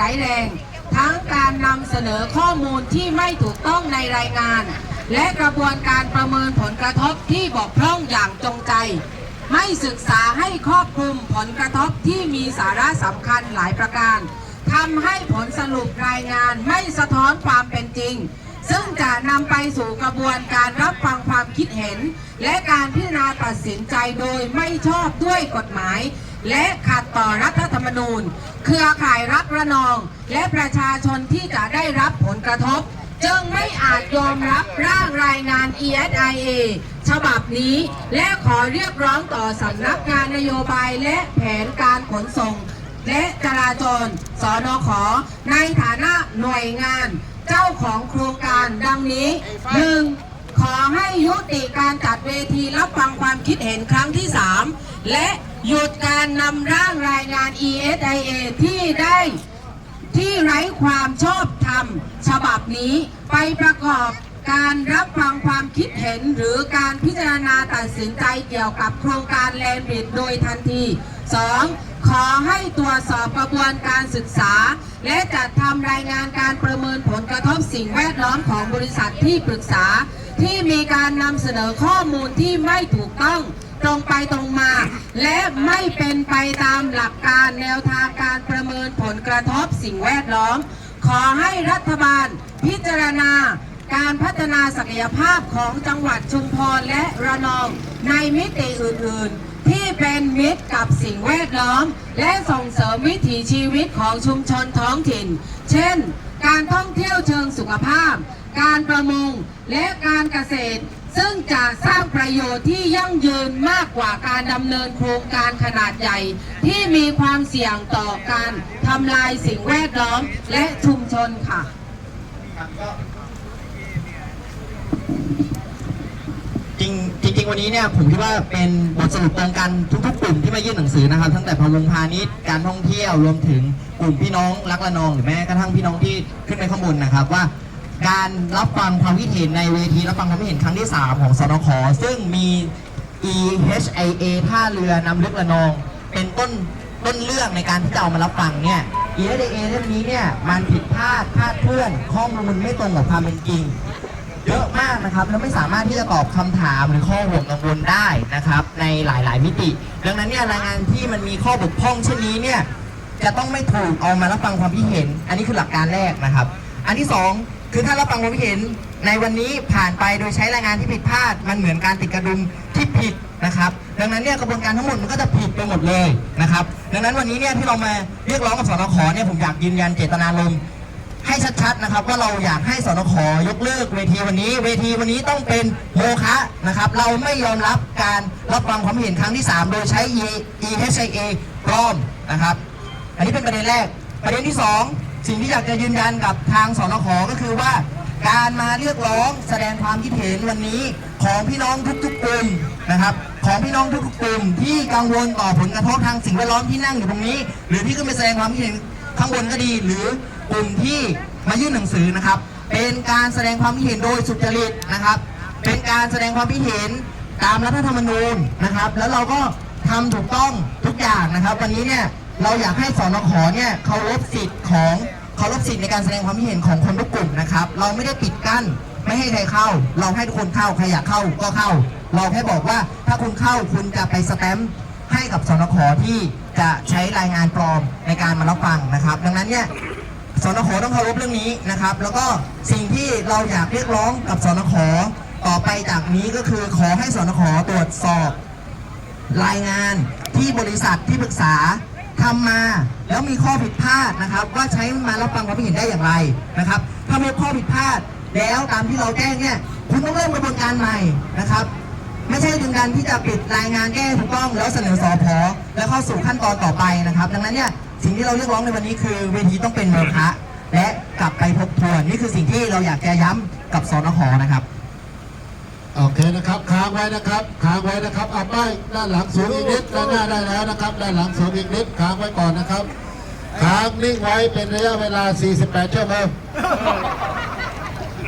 ร้ายแรง ทั้งการนำเสนอข้อมูลที่ไม่ถูกต้องในรายงาน และกระบวนการประเมินผลกระทบที่บกพร่องอย่างจงใจ ไม่ศึกษาให้ครอบคลุมผลกระทบที่มีสาระสำคัญหลายประการทำให้ผลสรุปรายงานไม่สะท้อนความเป็นจริง ซึ่งจะนำไปสู่กระบวนการรับฟังความคิดเห็น และการพิจารณาตัดสินใจโดยไม่ชอบด้วยกฎหมาย และขัดต่อรัฐธรรมนูญ เครือข่ายรักระนอง และประชาชนที่จะได้รับผลกระทบ จึงไม่อาจยอมรับร่างรายงาน ESIA ฉบับนี้และขอเรียกร้องต่อสำนักงานนโยบายและแผนการขนส่ง และจราจรสนขในฐานะหน่วยงาน เจ้าของโครงการดังนี้ 1. ขอให้ยุติการจัดเวทีรับฟังความคิดเห็นครั้งที่ 3 และ หยุดการนำร่างรายงาน ESIA ที่ได้ที่ไร้ความชอบธรรม ฉบับนี้ไปประกอบการรับฟังความคิดเห็นหรือการพิจารณาตัดสินใจเกี่ยวกับโครงการแลนด์บริดโดยทันที 2. ขอให้ตรวจสอบกระบวนการศึกษา และจัดทำรายงานการประเมินผลกระทบ สิ่งแวดล้อมของบริษัทที่ปรึกษา ที่มีการนำเสนอข้อมูลที่ไม่ถูกต้องตรงไปตรงมา และไม่เป็นไปตามหลักการแนวทางการประเมินผลกระทบสิ่งแวดล้อม ขอให้รัฐบาลพิจารณาการพัฒนาศักยภาพของจังหวัดชุมพรและระนองในมิติอื่น ๆ ที่เป็นมิตรกับสิ่งแวดล้อม และส่งเสริมวิถีชีวิตของชุมชนท้องถิ่น เช่น การท่องเที่ยวเชิงสุขภาพ การประมงและการเกษตร ซึ่งจะสร้างประโยชน์ที่ยั่งยืนมากกว่าการดำเนินโครงการขนาดใหญ่ ที่มีความเสี่ยงต่อการทำลายสิ่งแวดล้อมและชุมชนค่ะจริง ๆวันนี้เนี่ยผมคิดว่าเป็นบทสรุปตรงกันทุกๆกลุ่มที่มายื่นหนังสือนะครับทั้งแต่พวงพาณิชย์การท่องเที่ยวรวมถึงกลุ่มพี่น้องรักระนองหรือแม้กระทั่งพี่น้องที่ขึ้นไปข้างบนนะครับว่า การรับฟังความคิดเห็นในเวทีรับฟังความคิดเห็นครั้งที่ 3 ของสนขซึ่งมี EHIA ท่าเรือนำลึกระนอง เป็นต้นต้นเรื่องในการที่จะเอามารับฟังเนี่ย EHIA เล่มนี้เนี่ยมันผิดพลาดพลาดเคลื่อนข้อมูลไม่ตรงกับความเป็นจริง เยอะมากนะครับแล้วไม่สามารถที่จะตอบคำถามหรือข้อห่วงกังวลได้นะครับ ในหลาย ๆ มิติ ดังนั้นเนี่ยรายงานที่มันมีข้อบกพร่องเช่นนี้เนี่ยจะต้องไม่ถูกเอามารับฟังความคิดเห็น อันนี้คือหลักการแรกนะครับ อันที่สองคือถ้ารับฟังความคิดเห็นในวันนี้ผ่านไปโดยใช้รายงานที่ผิดพลาด มันเหมือนการติดกระดุมที่ผิดนะครับ ดังนั้นเนี่ยกระบวนการทั้งหมดมันก็จะผิดไปหมดเลยนะครับ ดังนั้นวันนี้เนี่ยที่เรามาเรียกร้องกับสนขเนี่ยผมอยากยืนยันเจตนารมณ์ ให้ชัดๆนะครับว่าเราอยากให้สนขยกเลิกเวทีวันนี้ เวทีวันนี้ต้องเป็นโมฆะนะครับ เราไม่ยอมรับการรับฟังความเห็นครั้งที่ 3 โดยใช้ E- EHIA ปลอมนะครับ อันนี้เป็นประเด็นแรก ประเด็นที่ 2 สิ่งที่อยากจะยืนยันกับทางสนขก็คือว่า การมาเรียกร้องแสดงความคิดเห็นวันนี้ของพี่น้องทุกๆกลุ่มนะครับของพี่น้องทุกๆกลุ่มที่กังวลต่อผลกระทบทางสิ่งแวดล้อมที่นั่งอยู่ตรงนี้ หรือที่ขึ้นไปแสดงความคิดเห็นข้างบนก็ดีหรือ กลุ่มที่มายื่นหนังสือนะครับ เป็นการแสดงความคิดเห็นโดยสุจริตนะครับ เป็นการแสดงความคิดเห็นตามรัฐธรรมนูญนะครับ แล้วเราก็ทำถูกต้องทุกอย่างนะครับ วันนี้เนี่ยเราอยากให้สนขอเนี่ยเคารพสิทธิ์ของเคารพสิทธิ์ในการแสดงความคิดเห็นของคนทุกกลุ่มนะครับ เราไม่ได้ปิดกั้นไม่ให้ใครเข้า เราให้ทุกคนเข้าใครอยากเข้าก็เข้า เราแค่บอกว่าถ้าคุณเข้าคุณจะไปสแตมป์ให้กับสนขที่จะใช้รายงานปลอมในการมารับฟังนะครับ ดังนั้นเนี่ย สนขต้องเคารพเรื่องนี้นะครับ แล้วก็สิ่งที่เราอยากเรียกร้องกับสนขต่อไปจากนี้ก็คือขอให้สนขตรวจสอบ รายงานที่บริษัทที่ปรึกษาทำมาแล้วมีข้อผิดพลาดนะครับ ว่าใช้มารับฟังความคิดเห็นได้อย่างไรนะครับ ถ้ามีข้อผิดพลาดแล้วตามที่เราแจ้งเนี่ยคุณต้องเริ่มกระบวนการใหม่นะครับ ไม่ใช่ดึงดันที่จะปิดรายงานแก้ถูกต้องแล้วเสนอสอพอแล้วเข้าสู่ขั้นตอนต่อไปนะครับ ดังนั้นเนี่ย สิ่งที่เราเรียกร้องในวันนี้คือเวทีต้องเป็นโมฆะและกลับไปทบทวนนี่คือสิ่งที่เราอยากจะย้ำกับสนขนะครับ โอเคนะครับค้างไว้นะครับค้างไว้นะครับเอาป้ายด้านหลังสูงอีกนิดด้านหน้าได้แล้วนะครับ ด้านหลังสูงอีกนิดค้างไว้ก่อนนะครับค้างนิ่งไว้เป็นระยะเวลา 48 ชั่วโมง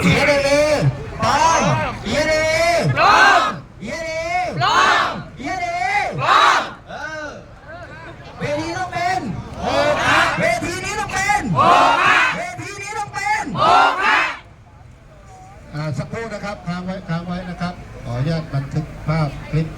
เอียเดเอปองเอียเดเอปองเอียเดเอปองเอียเดเอปองเออเวทีต้องเป็น โมฆะเวทีนี้ต้องเป็นโมเวทีนี้ต้องเป็นอ่าสักครู่นะครับค้างไว้ค้างไว้นะครับ ขออนุญาตบันทึกภาพคลิปนิดหน่อย